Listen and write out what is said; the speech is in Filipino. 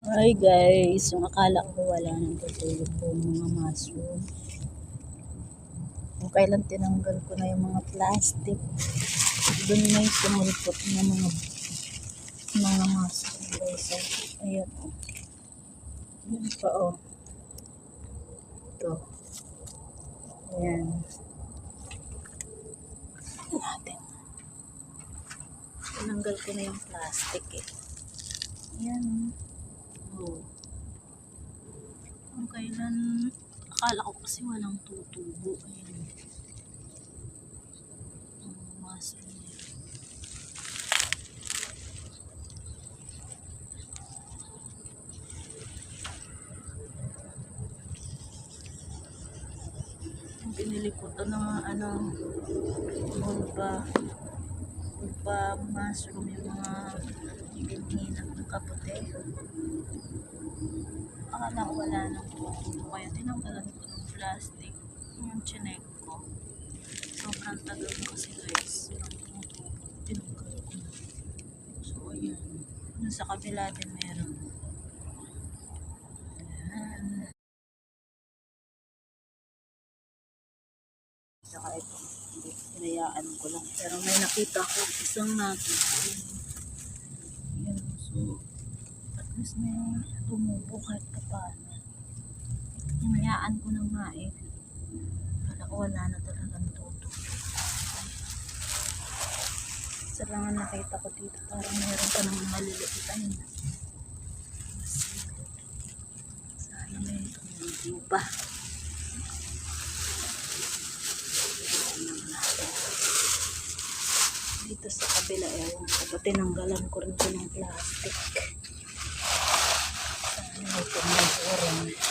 Hi guys, yung akala ko wala nang tutulog ko mga mushroom. Kung kailan tinanggal ko na yung mga plastic, doon na yung sumulpot ng mga mga mushroom guys. Oh, Ayan oh. Yan pa oh. Ito. Ayan. Natin. Tinanggal ko na yung plastic eh. Ayan oh. Oh. Kailan, akala ko kasi walang tutubo. Ayan. Binili ko to ng ano, bulba. Bulba mushroom, yung mga binhinat ng kapote. Akala ko wala nang tutubo. Kaya tinanggalan ko ng plastic. Yung chinek ko. Sobrang tagal ko kasi guys. Tinanggal ko na. So, ayan. Dun sa kabila din meron. Ayan. Saka ito. Hinayaan ko lang. Pero may nakita ko isang natin. Ayan. So, least may tumubo kahit pa paano. Hinayaan ko na nga eh. Ko wala na talagang tuto. Isa lang ang nakita ko dito. Parang meron pa ng maliliit. Ayun. Sana may tumubo pa. Dito sa kabila, ewan ko. Pati tinanggalan ko rin siya ng plastic. May tumubo rin.